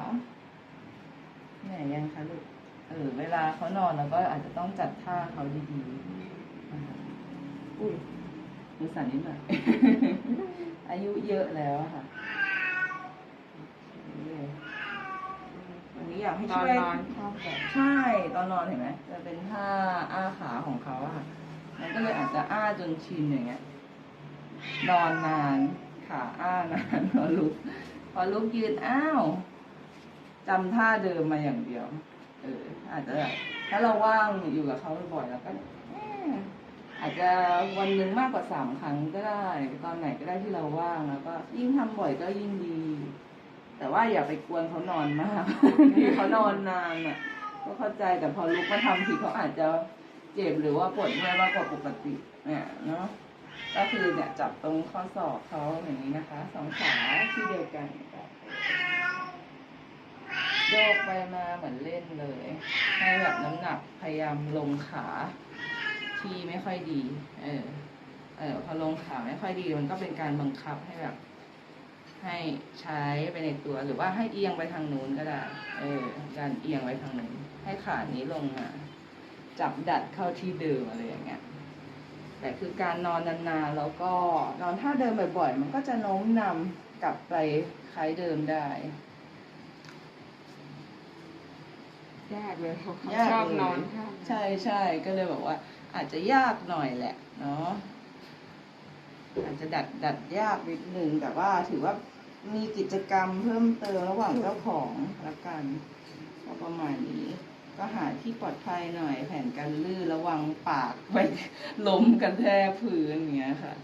ายยังคะลูก เออ เวลาเขานอนเราก็อาจจะต้องจัดท่าเขาดีๆนะคะอุ้ยมือสั่นนิดหน่อย อายุเยอะแล้วอะค่ะโอเควันนี้อยากให้ตอช่นวยนอนชอบแบบใช่ ตอนนอนเห็นไหม จะเป็นท่าอ้าขาของเขาอะค่ะ มันก็เลยอาจจะอ้าจนชินอย่างเงี้ย นอนนาน ขาอ้านานพอลุก พอลุกยืนอ้าว จำท่าเดิมมาอย่างเดียว เออ อาจจะถ้าเราว่างอยู่กับเขาบ่อยๆแล้วก็อาจจะวันหนึ่งมากกว่าสามครั้งก็ได้ ตอนไหนก็ได้ที่เราว่างแล้วก็ยิ่งทำบ่อยก็ยิ่งดี แต่ว่าอย่าไปกวนเขานอนมากที่เขานอนนานอะ ก็เข้าใจแต่พอลุกมาทำทีเขาอาจจะเจ็บหรือว่าปวดเมื่อยมากกว่าปกติ เนี่ยเนาะก็คือเนี่ยจับตรงข้อศอกเขาอย่างนี้นะคะสองขาที่เดียวกันค่ะ โยกไปมาเหมือนเล่นเลย ให้แบบน้ำหนักพยายามลงขาที่ไม่ค่อยดี เออ เออพอลงขาไม่ค่อยดีมันก็เป็นการบังคับให้แบบ ให้ใช้ไปในตัวหรือว่าให้เอียงไปทางนู้นก็ได้ เออ การเอียงไปทางนู้นให้ขานี้ลงมาจับดัดเข้าที่เดิมอะไรอย่างเงี้ยแต่คือการนอนนานๆแล้วก็นอนท่าเดิมบ่อยๆ มันก็จะโน้มนำกลับไปคล้ายเดิมได้ ยากเลยเขายากชอบเลยนอนข้างใช่ใช่ก็เลยบอกว่า อาจจะยากหน่อยแหละเนาะอาจจะดัดดัดยากนิดนึงแต่ว่าถือว่ามีกิจกรรมเพิ่มเติมระหว่างเจ้าของละกันก็ประมาณนี้ ก็หาที่ปลอดภัยหน่อย แผ่นกันลื่นระวังปากไปล้มกันแทกพื้นอย่างเงี้ยค่ะ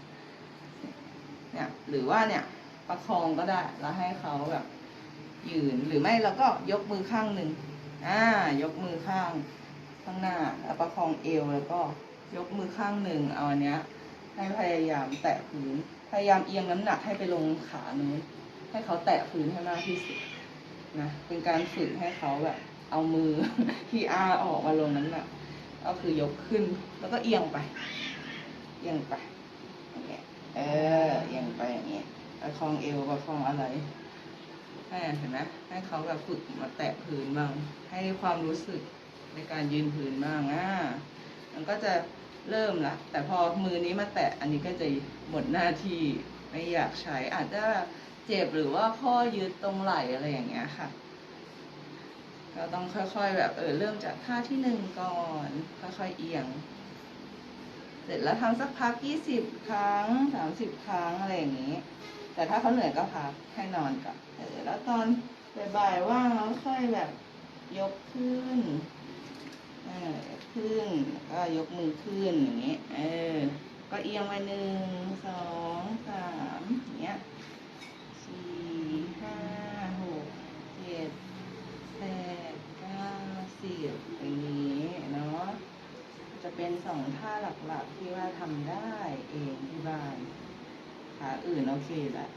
เนี่ย หรือว่าเนี่ย ประคองก็ได้ แล้วให้เขาแบบยืนหรือไม่เราก็ยกมือข้างหนึ่ง อ่ายกมือข้างข้างหน้าแล้วประคองเอวแล้วก็ยกมือข้างหนึ่งเอาอันเนี้ย ให้พยายามแตะพื้นพยายามเอียงน้ำหนักให้ไปลงขานู้นให้เขาแตะพื้นให้มากที่สุดนะเป็นการฝึกให้เขาแบบ เอามือที่อาออกมาลงน้ำหนักก็คือยกขึ้นแล้วก็เอียงไป เอียงไปอย่างเงี้ยเออเอียงไปอย่างเงี้ยประคองเอวประคองอะไร ให้เห็นไหมให้เขาแบบฝึกมาแตะพื้นบ้าง ให้ความรู้สึกในการยืนพื้นบ้างอ่ามันก็จะเริ่มละ แต่พอมือนี้มาแตะอันนี้ก็จะหมดหน้าที่ไม่อยากใช้อาจจะเจ็บหรือว่าข้อยึดตรงไหล่อะไรอย่างเงี้ยค่ะ ก็ต้องค่อยๆแบบเออเริ่มจากท่าที่หนึ่งก่อน ค่อยๆเอียง เสร็จแล้วทำสักพักยี่สิบครั้งสามสิบครั้งอะไรอย่างนี้ แต่ถ้าเขาเหนื่อยก็พักให้นอนก่อนเออแล้วตอนบ่ายๆว่างแล้วค่อยแบบยกขึ้นเออขึ้นก็ยกมือขึ้นอย่างนี้ เออ ก็เอียงไปหนึ่งสองสามอย่างเงี้ยสี่ห้าหกเจ็ดแปดเก้าสิบอย่างนี้เนาะจะเป็นสองท่าหลักๆที่ว่าทำได้เองที่บ้าน ขาอื่นโอเคแหละ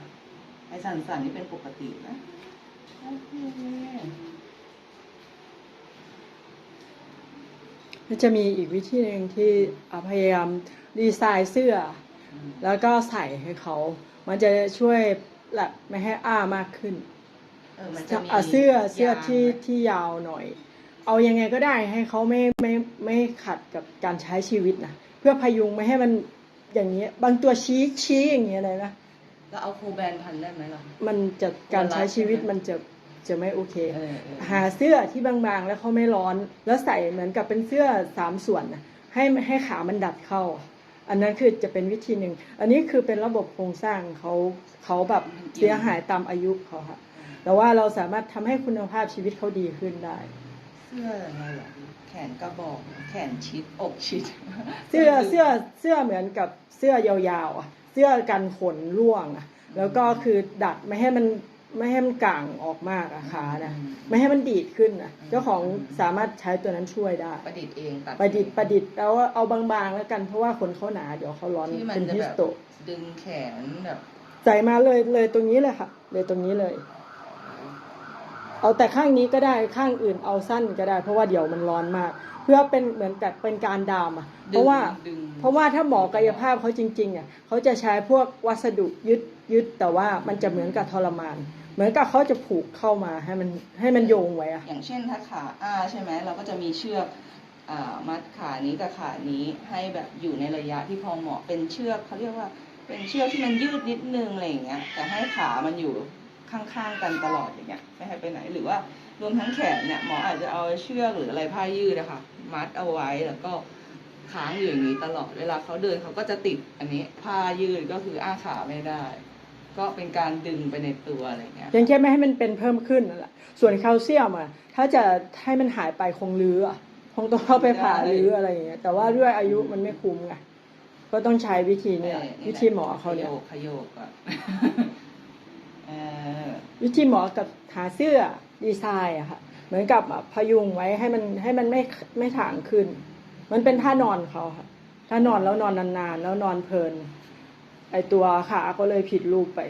ไอ้สั่นๆนี่เป็นปกตินะโอเคมันจะมีอีกวิธีหนึ่งที่อะพยายามดีไซน์เสื้อ อืมแล้วก็ใส่ให้เขา มันจะช่วยหลับไม่ให้อ้ามากขึ้น เออมันจะมีอะเสื้อเสื้อยาง ที่ไหมที่ยาวหน่อย เอายังไงก็ได้ให้เขาไม่ไม่ไม่ขัดกับการใช้ชีวิตนะเพื่อพยุงไม่ให้มัน อย่างเงี้ย บางตัวชี้ชี้อย่างเงี้ยเลยนะแล้วเอาโคแบนพันได้ไหมล่ะ มันจะการใช้ชีวิตใช่ไหมมันจะจะไม่โอเค เออเออ หาเสื้อที่บางๆ แล้วเขาไม่ร้อน แล้วใส่เหมือนกับเป็นเสื้อสามส่วนนะให้ให้ขามันดัดเข้า อันนั้นคือจะเป็นวิธีหนึ่ง อันนี้คือเป็นระบบโครงสร้างเขาเขาแบบเสียหายตามอายุเขาค่ะ แต่ว่าเราสามารถทำให้คุณภาพชีวิตเขาดีขึ้นได้ เสื้ออะไรล่ะแข นกระบอก แขนชิด อกชิดเสื้อเสื้อเสื้อเหมือนกับเสื้อยาวๆอะเสื้อกันขนร่วงอะแล้วก็คือดัดไม่ให้มันไม่ให้มันก่างออกมากอะขานะไม่ให้มันดีดขึ้นนะเจ้าของสามารถใช้ตัวนั้นช่วยได้ ประดิษฐ์เองตัดประดิษฐ์ประดิษฐ์แล้วเอาบางๆแล้วกันเพราะว่าคนเขาหนาเดี๋ยวเขาร้อนที่มันเป็นจะฮิแบสบโตดึงแขนแบบใส่มาเลยเลยตรงนี้เลยค่ะ เลยตรงนี้เลย เอาแต่ข้างนี้ก็ได้ข้างอื่นเอาสั้นก็ได้ เพราะว่าเดี๋ยวมันร้อนมาก เพื่อเป็นเหมือนกับเป็นการดามอะเพดึงราะว่าดึงเพราะว่าถ้าหมอกายภาพเขาจริงๆอะเขาจะใช้พวกวัสดุยึดยึดแต่ว่ามันจะเหมือนกับทรมาน เหมือนกับเขาจะผูกเข้ามาให้มันให้มันโยงไว้อะอย่างเช่นถ้าขาอ้าใช่ไหมเราก็จะมีเชือกอ่ามัดขานี้กับขานี้ให้แบบอยู่ในระยะที่พอเหมาะเป็นเชือกเขาเรียกว่าเป็นเชือกที่มันยืดนิดนึงอะไรอย่างเงี้ยแต่ให้ขามันอยู่ ข้างๆกันตลอดอย่างเงี้ยไม่ให้ไปไหน หรือว่ารวมทั้งแขนเนี่ยหมออาจจะเอาเชือกหรืออะไรผ้ายืดนะคะมัดเอาไว้แล้วก็ค้างอยู่อย่างนี้ตลอดเวลาเขาเดินเขาก็จะติดอันนี้ผ้ายืดก็คืออ้าขาไม่ได้ ก็เป็นการดึงไปในตัวอะไรเงี้ยยังแค่ไม่ให้มันเป็นเพิ่มขึ้นนั่นแหละส่วนแคลเซียมอะถ้าจะให้มันหายไปคงรื้ออะคงต้องเข้าไปผ่ารื้ออะไรอย่างเงี้ยแต่ว่าด้วยอายุมันไม่คุ้มไงก็ต้องใช้วิธีเนี่ยวิธีหมอเขาเนี่ยขโยกขโยกอะเออ วิธีหมอกับหาเสื้อดีไซน์อะค่ะ เหมือนกับพยุงไว้ให้มันให้มันไม่ไม่ถางขึ้น มันเป็นท่านอนเขาค่ะถ้านอนแล้วนอนนานๆ แล้วนอนเพลิน ไอตัวขาก็เลยผิดรูปไป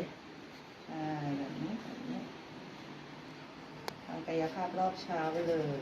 ใช่แบบนี้แบบนี้ทำกายภาพรอบเช้าไปเลย